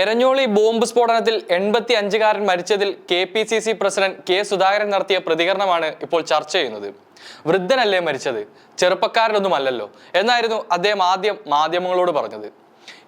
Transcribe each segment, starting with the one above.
Eranholi bomb സ്ഫോടനത്തിൽ എൺപത്തി അഞ്ചുകാരൻ മരിച്ചതിൽ K P C C president K Sudhakaran നടത്തിയ പ്രതികരണമാണ് ഇപ്പോൾ ചർച്ച ചെയ്യുന്നത്. വൃദ്ധനല്ലേ മരിച്ചത്? ചെറുപ്പക്കാരനൊന്നുമല്ലല്ലോ. എന്നായിരുന്നു അദ്ദേഹം ആദ്യം മാധ്യമങ്ങളോട് പറഞ്ഞത്.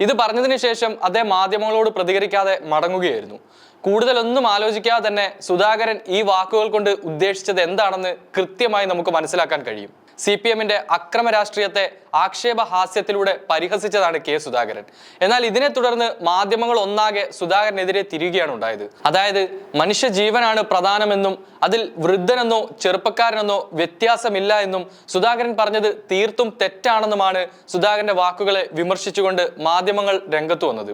ഇത് പറഞ്ഞതിന് ശേഷം അദ്ദേഹം മാധ്യമങ്ങളോട് പ്രതികരിക്കാതെ മടങ്ങുകയായിരുന്നു. കൂടുതലൊന്നും ആലോചിക്കാതെ തന്നെ സുധാകരൻ ഈ വാക്കുകൾ കൊണ്ട് ഉദ്ദേശിച്ചത് എന്താണെന്ന് കൃത്യമായി നമുക്ക് മനസ്സിലാക്കാൻ കഴിയും. സി പി എമ്മിന്റെ അക്രമ രാഷ്ട്രീയത്തെ ആക്ഷേപഹാസ്യത്തിലൂടെ പരിഹസിച്ചതാണ് കെ സുധാകരൻ. എന്നാൽ ഇതിനെ തുടർന്ന് മാധ്യമങ്ങൾ ഒന്നാകെ സുധാകരനെതിരെ തിരിയുകയാണ് ഉണ്ടായത്. അതായത് മനുഷ്യ ജീവനാണ് പ്രധാനമെന്നും അതിൽ വൃദ്ധനെന്നോ ചെറുപ്പക്കാരനെന്നോ വ്യത്യാസമില്ല എന്നും സുധാകരൻ പറഞ്ഞത് തീർത്തും തെറ്റാണെന്നുമാണ് സുധാകരന്റെ വാക്കുകളെ വിമർശിച്ചുകൊണ്ട് മാധ്യമങ്ങൾ രംഗത്തു വന്നത്.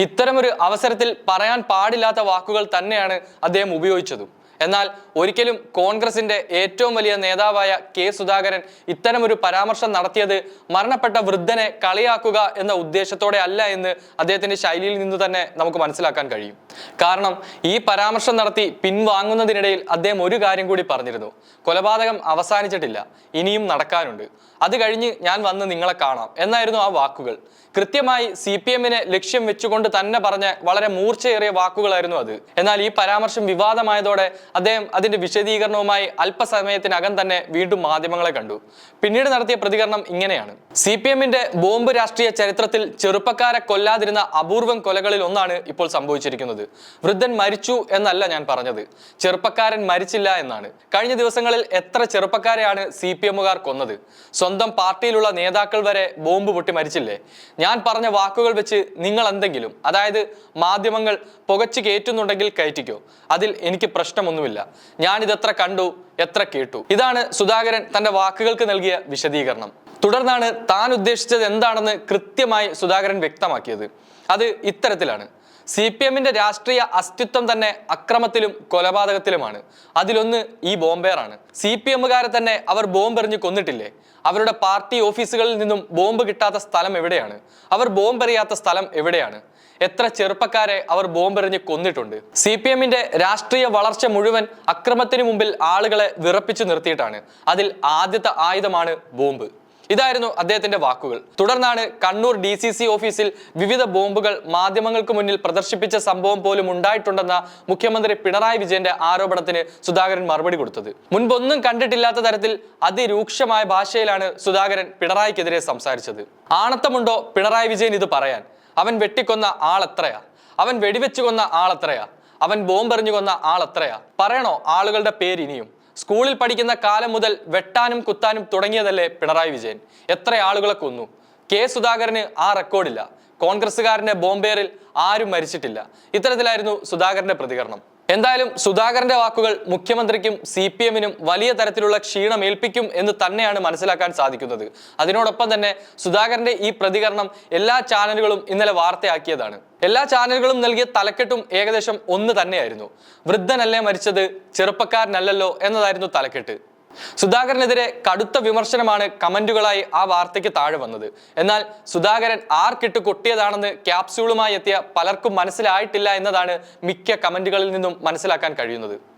ഇത്തരമൊരു അവസരത്തിൽ പറയാൻ പാടില്ലാത്ത വാക്കുകൾ തന്നെയാണ് അദ്ദേഹം ഉപയോഗിച്ചതും. എന്നാൽ ഒരിക്കലും കോൺഗ്രസിന്റെ ഏറ്റവും വലിയ നേതാവായ കെ സുധാകരൻ ഇത്തരമൊരു പരാമർശം നടത്തിയത് മരണപ്പെട്ട വൃദ്ധനെ കളിയാക്കുക എന്ന ഉദ്ദേശത്തോടെ അല്ല എന്ന് അദ്ദേഹത്തിന്റെ ശൈലിയിൽ നിന്ന് തന്നെ നമുക്ക് മനസ്സിലാക്കാൻ കഴിയും. കാരണം ഈ പരാമർശം നടത്തി പിൻവാങ്ങുന്നതിനിടയിൽ അദ്ദേഹം ഒരു കാര്യം കൂടി പറഞ്ഞിരുന്നു. കൊലപാതകം അവസാനിച്ചിട്ടില്ല. ഇനിയും നടക്കാനുണ്ട്. അത് കഴിഞ്ഞ് ഞാൻ വന്ന് നിങ്ങളെ കാണാം എന്നായിരുന്നു ആ വാക്കുകൾ. കൃത്യമായി സി പി എമ്മിനെ ലക്ഷ്യം വെച്ചുകൊണ്ട് തന്നെ പറഞ്ഞ വളരെ മൂർച്ചയേറിയ വാക്കുകളായിരുന്നു അത്. എന്നാൽ ഈ പരാമർശം വിവാദമായതോടെ അദ്ദേഹം അതിന്റെ വിശദീകരണവുമായി അല്പസമയത്തിനകം തന്നെ വീണ്ടും മാധ്യമങ്ങളെ കണ്ടു. പിന്നീട് നടത്തിയ പ്രതികരണം ഇങ്ങനെയാണ്. സി പി എമ്മിന്റെ ബോംബ് രാഷ്ട്രീയ ചരിത്രത്തിൽ ചെറുപ്പക്കാരെ കൊല്ലാതിരുന്ന അപൂർവം കൊലകളിൽ ഒന്നാണ് ഇപ്പോൾ സംഭവിച്ചിരിക്കുന്നത്. വൃദ്ധൻ മരിച്ചു എന്നല്ല ഞാൻ പറഞ്ഞത്. ചെറുപ്പക്കാരൻ മരിച്ചില്ല എന്നാണ്. കഴിഞ്ഞ ദിവസങ്ങളിൽ എത്ര ചെറുപ്പക്കാരെയാണ് സി പി എമ്മുകാർ കൊന്നത്? സ്വന്തം പാർട്ടിയിലുള്ള നേതാക്കൾ വരെ ബോംബ് പൊട്ടി മരിച്ചില്ലേ? ഞാൻ പറഞ്ഞ വാക്കുകൾ വെച്ച് നിങ്ങൾ എന്തെങ്കിലും അതായത് മാധ്യമങ്ങൾ പുകച്ചു കയറ്റുന്നുണ്ടെങ്കിൽ കയറ്റിക്കോ. അതിൽ എനിക്ക് പ്രശ്നമൊന്നുമില്ല ഞാനിതെത്ര കണ്ടു എത്ര കേട്ടു. ഇതാണ് സുധാകരൻ തന്റെ വാക്കുകൾക്ക് നൽകിയ വിശദീകരണം. തുടർന്നാണ് താൻ ഉദ്ദേശിച്ചത് എന്താണെന്ന് കൃത്യമായി സുധാകരൻ വ്യക്തമാക്കിയത്. അത് ഇത്തരത്തിലാണ്. സി പി എമ്മിന്റെ രാഷ്ട്രീയ അസ്തിത്വം തന്നെ അക്രമത്തിലും കൊലപാതകത്തിലുമാണ്. അതിലൊന്ന് ഈ ബോംബെയറാണ് സി പി എമ്മുകാരെ തന്നെ അവർ ബോംബെറിഞ്ഞ് കൊന്നിട്ടില്ലേ? അവരുടെ പാർട്ടി ഓഫീസുകളിൽ നിന്നും ബോംബ് കിട്ടാത്ത സ്ഥലം എവിടെയാണ്? അവർ ബോംബെറിയാത്ത സ്ഥലം എവിടെയാണ്? എത്ര ചെറുപ്പക്കാരെ അവർ ബോംബെറിഞ്ഞ് കൊന്നിട്ടുണ്ട്? സി പി എമ്മിന്റെ രാഷ്ട്രീയ വളർച്ച മുഴുവൻ അക്രമത്തിന് മുമ്പിൽ ആളുകളെ വിറപ്പിച്ചു നിർത്തിയിട്ടാണ്. അതിൽ ആദ്യത്തെ ആയുധമാണ് ബോംബ്. ഇതായിരുന്നു അദ്ദേഹത്തിന്റെ വാക്കുകൾ. തുടർന്നാണ് കണ്ണൂർ ഡി സി സി ഓഫീസിൽ വിവിധ ബോംബുകൾ മാധ്യമങ്ങൾക്ക് മുന്നിൽ പ്രദർശിപ്പിച്ച സംഭവം പോലും ഉണ്ടായിട്ടുണ്ടെന്ന മുഖ്യമന്ത്രി പിണറായി വിജയന്റെ ആരോപണത്തിന് സുധാകരൻ മറുപടി കൊടുത്തത്. മുൻപൊന്നും കണ്ടിട്ടില്ലാത്ത തരത്തിൽ അതിരൂക്ഷമായ ഭാഷയിലാണ് സുധാകരൻ പിണറായിക്കെതിരെ സംസാരിച്ചത്. ആണത്തമുണ്ടോ പിണറായി വിജയൻ ഇത് പറയാൻ? അവൻ വെട്ടിക്കൊന്ന ആളെത്രയാ? അവൻ വെടിവെച്ചു കൊന്ന ആളെത്രയാ? അവൻ ബോംബെറിഞ്ഞു കൊന്ന ആളെത്രയാ? പറയണോ ആളുകളുടെ പേര് ഇനിയും? സ്കൂളിൽ പഠിക്കുന്ന കാലം മുതൽ വെട്ടാനും കുത്താനും തുടങ്ങിയതല്ലേ പിണറായി വിജയൻ. എത്ര ആളുകളെ കൊന്നു? കെ സുധാകരന് ആ റെക്കോർഡില്ല കോൺഗ്രസ്സുകാരന്റെ ബോംബേറിൽ ആരും മരിച്ചിട്ടില്ല. ഇത്തരത്തിലായിരുന്നു സുധാകരന്റെ പ്രതികരണം. എന്തായാലും സുധാകരന്റെ വാക്കുകൾ മുഖ്യമന്ത്രിക്കും സി പി എമ്മിനും വലിയ തരത്തിലുള്ള ക്ഷീണം ഏൽപ്പിക്കും എന്ന് തന്നെയാണ് മനസ്സിലാക്കാൻ സാധിക്കുന്നത്. അതിനോടൊപ്പം തന്നെ സുധാകരന്റെ ഈ പ്രതികരണം എല്ലാ ചാനലുകളും ഇന്നലെ വാർത്തയാക്കിയതാണ്. എല്ലാ ചാനലുകളും നൽകിയ തലക്കെട്ടും ഏകദേശം ഒന്ന് തന്നെയായിരുന്നു. വൃദ്ധനല്ലേ മരിച്ചത്? ചെറുപ്പക്കാരനല്ലല്ലോ എന്നതായിരുന്നു തലക്കെട്ട്. സുധാകരനെതിരെ കടുത്ത വിമർശനമാണ് കമന്റുകളായി ആ വാർത്തയ്ക്ക് താഴെ വന്നത്. എന്നാൽ സുധാകരൻ ആർക്കിട്ട് കൊട്ടിയതാണെന്ന് ക്യാപ്സ്യൂളുമായി എത്തിയ പലർക്കും മനസ്സിലായിട്ടില്ല എന്നതാണ് മിക്ക കമന്റുകളിൽ നിന്നും മനസ്സിലാക്കാൻ കഴിയുന്നത്.